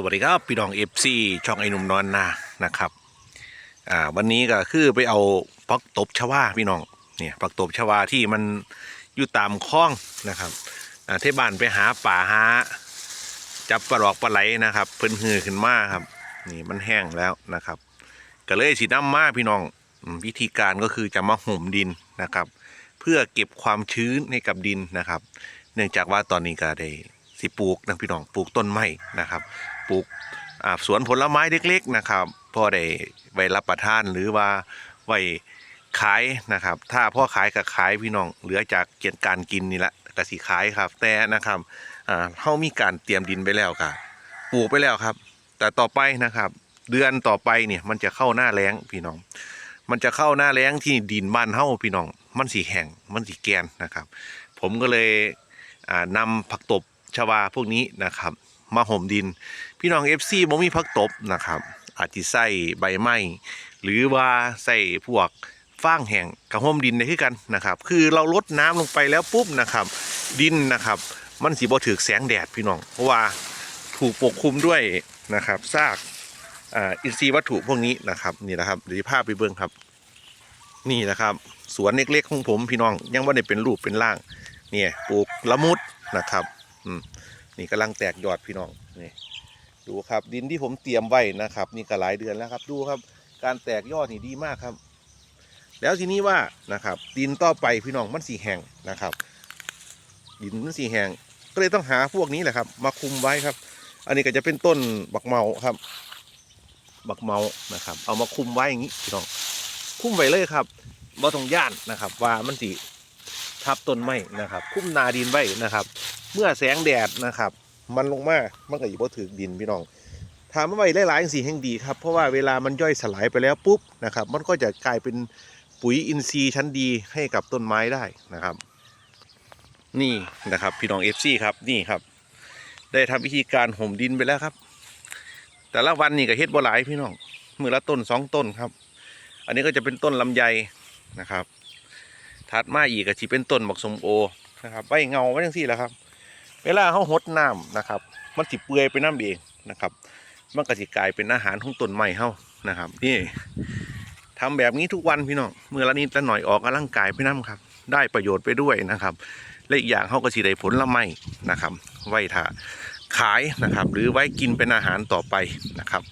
สวัสดีครับพี่น้องเอฟซีช่องไอ้หนุ่มนอนนานะครับอ่าวันนี้ก็คือไปเอาปักตบชวาพี่น้องเนี่ยปักตบชวาที่มันอยู่ตามคลองนะครับอ่าที่บ้านไปหาป่าหาจับปลาหลอกปลาไหลนะครับ เพิ่นหือขึ้นมาครับนี่มันแห้งแล้วนะครับ ก็เลยสีน้ำมาพี่น้องวิธีการก็คือจะมาห่มดินนะครับ เพื่อเก็บความชื้นให้กับดินนะครับ เนื่องจากว่าตอนนี้ก็ได้สิปลูกนะพี่น้องปลูกต้นไม้นะครับ ปลูกสวนผลไม้เล็กๆนะครับพ่อได้ไว้รับประทานหรือว่าไว้ขายนะครับ ถ้าพ่อขายก็ขายพี่น้องเหลือจากเกียรการกินนี่แหละก็สิขายครับ แต่นะครับเขามีการเตรียมดินไปแล้วครับปลูกไปแล้วครับ แต่ต่อไปนะครับ เดือนต่อไปเนี่ยมันจะเข้าหน้าแล้งพี่น้อง มันจะเข้าหน้าแล้งที่ดินบ้านเฮาพี่น้อง มันสีแห้งมันสีแกนนะครับ ผมก็เลยอ่านำผักตบชวาพวกนี้นะครับ มาห่มดิน พี่น้อง FC บ่มีผักตบนะครับ อาจจะใส่ใบไม้หรือว่าใส่พวกฟางแห้งกับห่มดินได้คือกันนะครับ คือเราลดน้ำลงไปแล้วปุ๊บนะครับ ดินนะครับ มันสีบ่ถือแสงแดดพี่น้อง เพราะว่าถูกปกคลุมด้วยนะครับซากอินทรีย์วัตถุพวกนี้นะครับนี่นะครับเดี๋ยวจะพไปเบิ่งครับ นี่นะครับ สวนเล็กๆของผมพี่น้องยังว่าได้เป็นรูปเป็นร่าง เนี่ยปลูกละมุดนะครับ อืม นี่กำลังแตกยอดพี่น้องนี่ดูครับดินที่ผมเตรียมไว้นะครับ นี่ก็หลายเดือนแล้วครับ ดูครับ การแตกยอดนี่ดีมากครับ แล้วทีนี้ว่านะครับ ดินต่อไปพี่น้องมันสีแห้งนะครับ ดินมันสีแห้งก็เลยต้องหาพวกนี้แหละครับ มาคุมไว้ครับ อันนี้ก็จะเป็นต้นบักเมาครับ บักเมานะครับ เอามาคุมไว้อย่างนี้พี่น้องคุมไว้เลยครับบ่ต้องย่านนะครับ ว่ามันสิ ทับต้นไม้นะครับ คุ้มนาดินไว้นะครับ เมื่อแสงแดดนะครับ มันลงมามันก็อยู่บ่ถึกดินพี่น้องถามว่าไว้หลายๆสีแห่งดีครับ เพราะว่าเวลามันย่อยสลายไปแล้วปุ๊บนะครับ มันก็จะกลายเป็นปุ๋ยอินทรีย์ชั้นดีให้กับต้นไม้ได้นะครับ นี่นะครับพี่น้องเอฟซีครับนี่ครับ ได้ทำวิธีการห่มดินไปแล้วครับ แต่ละวันนี่ก็เฮ็ดบ่หลายพี่น้องมือละต้นสองต้นครับ อันนี้ก็จะเป็นต้นลำไยนะครับ ถัดมาอีกก็จะเป็นต้นบักสมโอนะครับใบเงาไว้ทั้งสี่แหละครับ เวลาเขาหดน้ำนะครับ มันสิเปื่อยไปน้ำเองนะครับ มันก็สิกลายเป็นอาหารของต้นไม้เฮานะครับนี่ทำแบบนี้ทุกวันพี่น้องเมื่อละนิดละหน่อยออกกำลังกายไปน้ำครับ ได้ประโยชน์ไปด้วยนะครับ และอีกอย่างเขาก็สิได้ผลละไม้นะครับ ไว้ถ้าขายนะครับ หรือไว้กินเป็นอาหารต่อไปนะครับ